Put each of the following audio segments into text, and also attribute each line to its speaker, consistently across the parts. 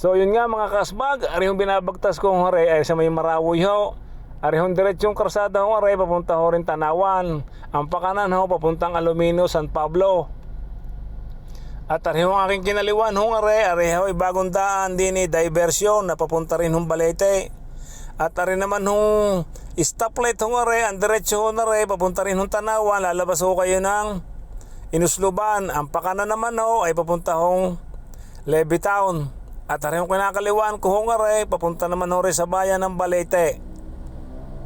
Speaker 1: So yun nga mga kasbag, arihong binabagtas ko hore ay sa may Marawoy ho. Arihong diretsong karsada ho hore papunta ho rin Tanawan. Ang pakanan ho papuntang Alumino, San Pablo. At arihong aking kinaliwan hong are, ariho ay bagong daan din ni diversion na papunta rin hong Balete. At ari naman hong stoplight hong are, ang diretso ho na re, papunta rin hong Tanawan, lalabas ho kayo ng Inusluban. Ang pakanan naman ho ay papunta hong Levittown. At ari hong kinakaliwan ko hong are, papunta naman ho rin sa bayan ng Balete.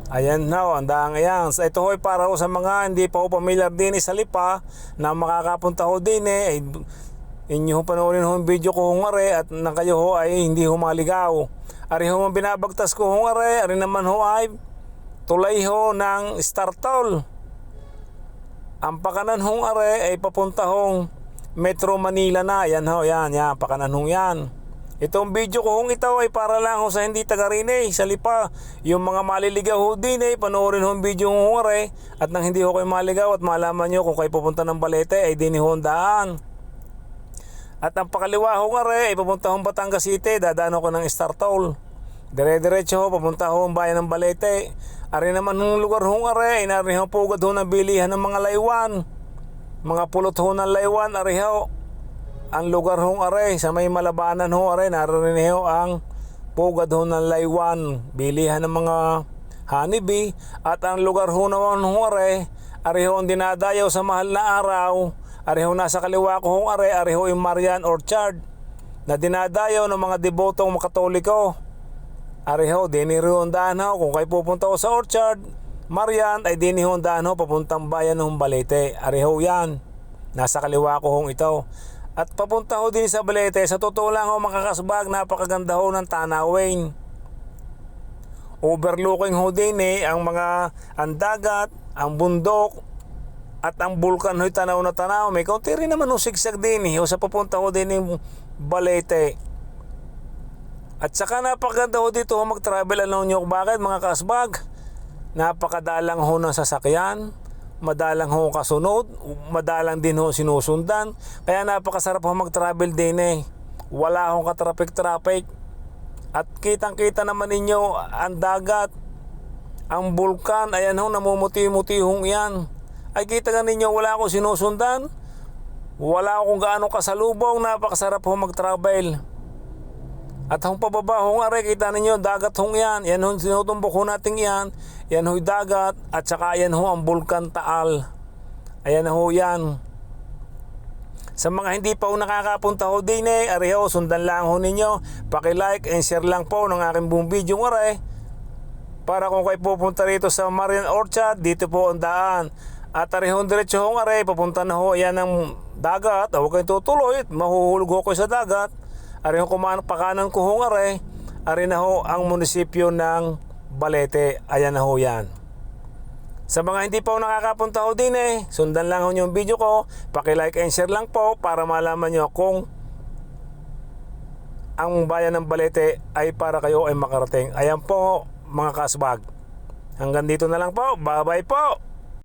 Speaker 1: Ayan na ho, ang daang ayan. So, ito ho ay para ho sa mga hindi pa ho pamilyar din sa Lipa na makakapunta ho din eh. Inyo ho panoorin ho video ko hong are at na kayo ho ay hindi ho maligaw. Ari ho binabagtas ko hong are, ari naman ho ay tulay ho ng Startol. Ang pakanan hong are ay papunta hong Metro Manila na. Yan ho, yan, yan, pakanan hong yan. Itong video ko hong ito ay para lang ho sa hindi taga Rinay, sa Lipa. Yung mga maliligaw ho din eh, panoorin ho ang video hong are at nang hindi ho kayo maligaw at malaman nyo kung kayo pupunta ng Balete ay din ho daan. At ang pakaliwa ho nga re, ay papunta hong Batangas City, dadaan ko ng Star Toll. Dire-diretso ho, papunta ho ang bayan ng Balete. Ari naman hong lugar ho nga re, ay nari ho pugad ho ng bilihan ng mga laywan. Mga pulot ho ng laywan, ari ho. Ang lugar ho nga re, sa may malabanan ho are, naroon ho ang pugad ho ng laywan. Bilihan ng mga honeybee. At ang lugar ho naman ho ari ho ang dinadayaw sa mahal na araw Areho nasa kaliwa ko hong are, areho yung Marian Orchard na dinadayo ng mga debotong makatoliko. Ang daan ho. Kung kayo pupunta ko sa Orchard, Marian ay diniho ang daan ho papuntang bayan ng Balete. Areho yan. Nasa kaliwa ko hong ito. At papunta ho din sa Balete, sa totoo lang ho makakasbag, napakaganda ho ng tanawin. Overlooking ho din eh, ang mga ang dagat, ang bundok, at ang bulkan ho'y tanaw na tanaw. May kaunti rin naman ho sigsag din eh. O sa papunta ko din yung Balete. At saka napakaganda ho dito ho mag-travel. Alam nyo bakit mga kasbag? Napakadalang ho ng sasakyan. Madalang ho kasunod. Madalang din ho sinusundan. Kaya napakasarap ho mag-travel din eh. Wala hong ka-traffic-traffic. At kitang-kita naman ninyo ang dagat. Ang bulkan. Ayan ho, namumuti-muti hong yan ay kita nga ninyo wala akong sinusundan wala akong gaano kasalubong napakasarap ho mag-travel at hong pababa hong are kita ninyo dagat hong yan yan hong sinutumbok ho natin yan yan ho'y dagat at saka yan ho ang bulkan Taal ayan ho yan sa mga hindi pa ho nakakapunta ho din eh, ariho, sundan lang ho ninyo. Paki-like and share lang po ng aking buong video are. Para kung kayo pupunta rito sa Marian Orchard, dito po ang daan. At arihong diretso hong are, papunta na ho yan ng dagat. Huwag kayong tutuloy, mahuhulog ho kayo sa dagat. Arihong kumaan pakanan ko hong are, ari na ho ang munisipyo ng Balete. Ayan na ho yan. Sa mga hindi pa ho nakakapunta ho din eh, sundan lang ho yung video ko. Paki-like and share lang po para malaman nyo kung ang bayan ng Balete ay para kayo ay makarating. Ayan po mga kasbag. Hanggang dito na lang po. Bye-bye po.